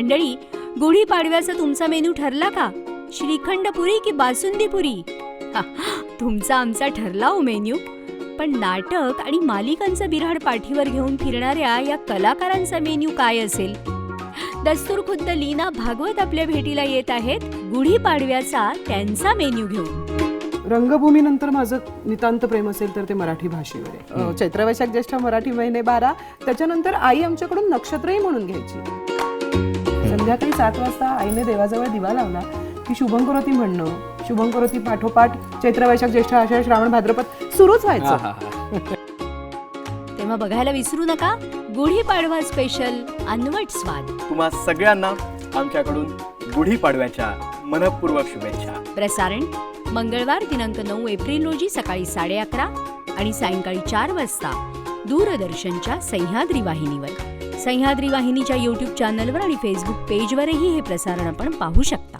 मंडळी गुढीपाडव्याचा तुमचा मेनू ठरला का? श्रीखंड पुरी की बासुंदी पुरी हा, तुमचा आमचा ठरला हो मेन्यू. पण नाटक आणि मालिकांचा बिऱ्हाड पाठीवर घेऊन फिरणाऱ्या या कलाकारांचा मेन्यू काय असेल? दस्तूर खुद्द लीना भागवत आपल्या भेटीला येत आहेत. गुढीपाडव्याचा त्यांचा मेन्यू घेऊन. रंगभूमीनंतर माझं नितांत प्रेम असेल तर ते मराठी भाषेवर आहे. अं, चैत्र वैशाख ज्येष्ठ मराठी महिने बारा. त्याच्यानंतर आई आमच्याकडून नक्षत्रही म्हणून घ्यायची. संध्याकाळी सात वाजता आईने देवाजवळ दिवा लावला की शुभंकरोती म्हणणं. शुभंकरोती पाठोपाठ चैत्र वैशाख ज्येष्ठ आषाढ श्रावण भाद्रपद सुरूच व्हायचं. तेव्हा बघायला विसरू नका गुढीपाडवा स्पेशल अनवट स्वाद. तुम्हा सगळ्यांना आमच्याकडून गुढीपाडव्याच्या मनपूर्वक शुभेच्छा. प्रसारण मंगळवार दिनांक नऊ एप्रिल रोजी सकाळी साडे अकरा आणि सायंकाळी चार वाजता दूरदर्शनच्या सह्याद्री वाहिनीवर. सह्याद्री वाहिनीच्या यूट्यूब चॅनलवर आणि फेसबुक पेजवरही हे प्रसारण आपण पाहू शकता.